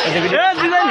আচ্ছা, দিবেন